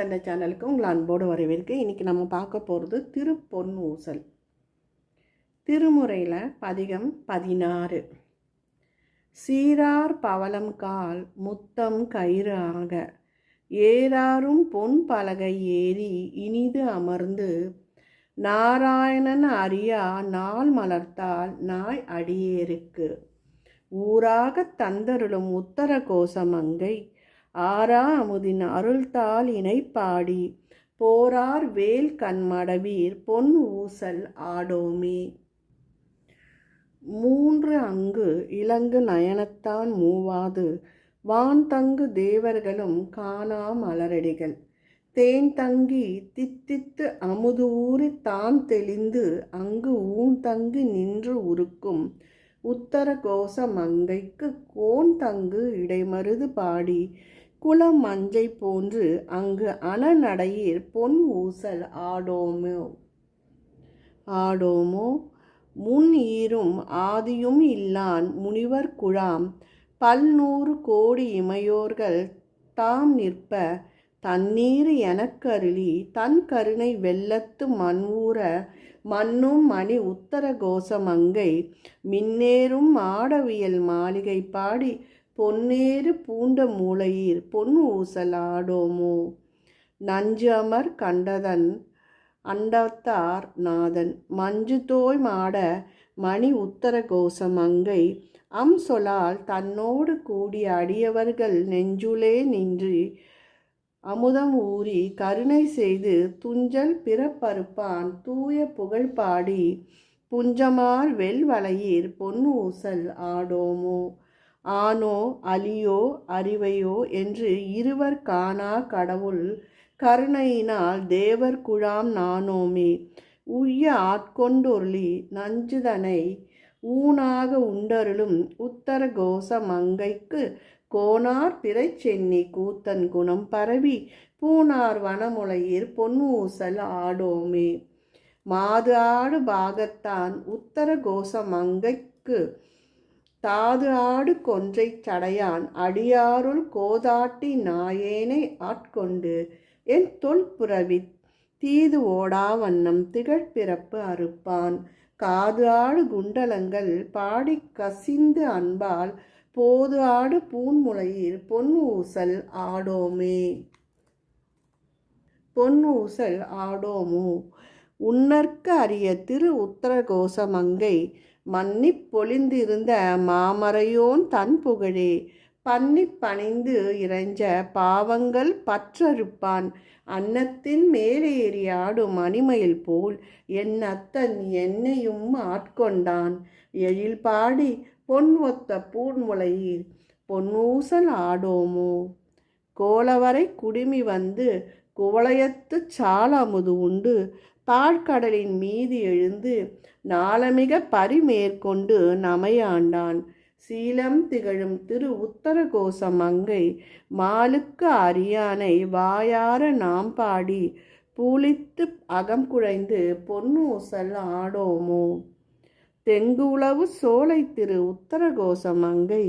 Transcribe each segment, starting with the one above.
ஆதித்தண்ட சேனலுக்கு உங்களை அன்போடு வரவேற்கு. இன்றைக்கி நம்ம பார்க்க போகிறது திருப்பொன் ஊசல். திருமுறையில் பதிகம் பதினாறு. சீரார் பவளம் கால் முத்தம் கயிறு ஆக. ஏறாரும் பொன் பலகை ஏறி இனிது அமர்ந்து. நாராயணன் அறியா நாள் மலர்த்தால் நாய் அடியேருக்கு ஊராக தந்தருளும் உத்தர கோசமங்கை ஆரா அமுதின் அருள்தாள் இணைப்பாடி. போரார் வேல் கண்மடவீர் பொன் ஊசல் ஆடோமே. மூன்று அங்கு இலங்கு நயனத்தான் மூவாது. வான் தங்கு தேவர்களும் காணா மலரடிகள். தேன் தங்கி தித்தித்து அமுது ஊறி தான் தெளிந்து அங்கு ஊன் தங்கி நின்று உருக்கும். உத்தர கோச மங்கைக்கு கோன் தங்கு இடைமருது பாடி. குளம் மஞ்சை போன்று அங்கு அணநடையீர் பொன் ஊசல் ஆடோமோ. ஆடோமோ. முன் ஈரும் ஆதியும் இல்லான் முனிவர் குழாம் பல்நூறு கோடி இமையோர்கள் தாம் நிற்ப தண்ணீர் எனக்கருளி தன் கருணை வெள்ளத்து மண்வூர மண்ணும் மணி உத்தர கோசமங்கை மின்னேறும் ஆடவியல் மாளிகை பாடி பொன்னேறு பூண்ட மூளையீர் பொன் ஊசலாடோமோ? நஞ்சு அமர் கண்டதன் அண்டத்தார் நாதன் மஞ்சு தோய் மாட மணி உத்தர கோசமங்கை அம் சொலால் தன்னோடு கூடிய அடியவர்கள் நெஞ்சுளே நின்று அமுதம் ஊறி கருணை செய்து துஞ்சல் பிறப்பறுப்பான் தூய புகழ் பாடி புஞ்சமார் வெல்வளையீர் பொன் ஊசல் ஆடோமோ? ஆனோ அலியோ அறிவையோ என்று இருவர் காணா கடவுள் கருணையினால் தேவர் குழாம் நானோமே. உய்ய ஆட்கொண்டொருளி நஞ்சுதனை ஊனாக உண்டருளும் உத்தர கோச மங்கைக்கு கோனார் பிறைச்சென்னி கூத்தன் குணம் பரவி பூனார் வனமுலையீர் பொன்னூசல் ஆடோமே. மாது ஆடு பாகத்தான் உத்தர கோச மங்கைக்கு தாது ஆடு கொன்றை சடையான் அடியாருள் கோதாட்டி நாயேனை ஆட்கொண்டு என் தொல்புறவி தீது ஓடா வண்ணம் திகழ்பிறப்பு அறுப்பான். காது ஆடு குண்டலங்கள் பாடி கசிந்து அன்பால் போது ஆடு பூன்முளையில் பொன் ஊசல் ஆடோமே. பொன் ஊசல் ஆடோமோ. உன்னர்க்க அரிய திரு உத்தரகோச மங்கை மன்னி பொழிந்திருந்த மாமரையோன் தன் புகழே. பன்னி பணிந்து இறைஞ்ச பாவங்கள் பற்றறுப்பான். அன்னத்தின் மேலேறி ஆடும் அணிமையில் போல் என் அத்தன் என்னையும் ஆட்கொண்டான். எழில் பாடி பொன் ஒத்த பூன்முளையில் பொன்னூசல் ஆடோமோ? கோலவரை குடுமி வந்து குவளையத்து சாலமுது உண்டு. பாழ்கடலின் மீது எழுந்து நாளமிக பரிமேற்கொண்டு நமையாண்டான். சீலம் திகழும் திரு உத்தரகோச மங்கை மாலுக்கு அரியானை வாயார நாம் பாடி பூலித்து அகம் குழைந்து பொன்னூசல் ஆடோமோ. தெங்குளவு சோலை திரு உத்தரகோச மங்கை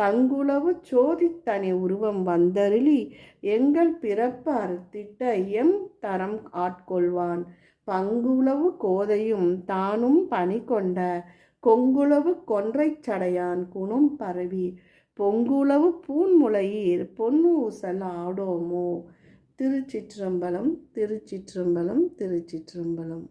தங்குளவு சோதித்தனி உருவம் வந்தருளி எங்கள் பிறப்பு அறுத்திட்ட எம் தரம் ஆட்கொள்வான். பங்குளவு கோதையும் தானும் பணி கொண்ட கொங்குளவு கொன்றைச் சடையான் குணம் பரவி. பொங்குளவு பூன்முளையீர் பொன்னூசல் ஆடோமோ. திருச்சிற்றம்பலம் திருச்சிற்றம்பலம் திருச்சிற்றம்பலம்.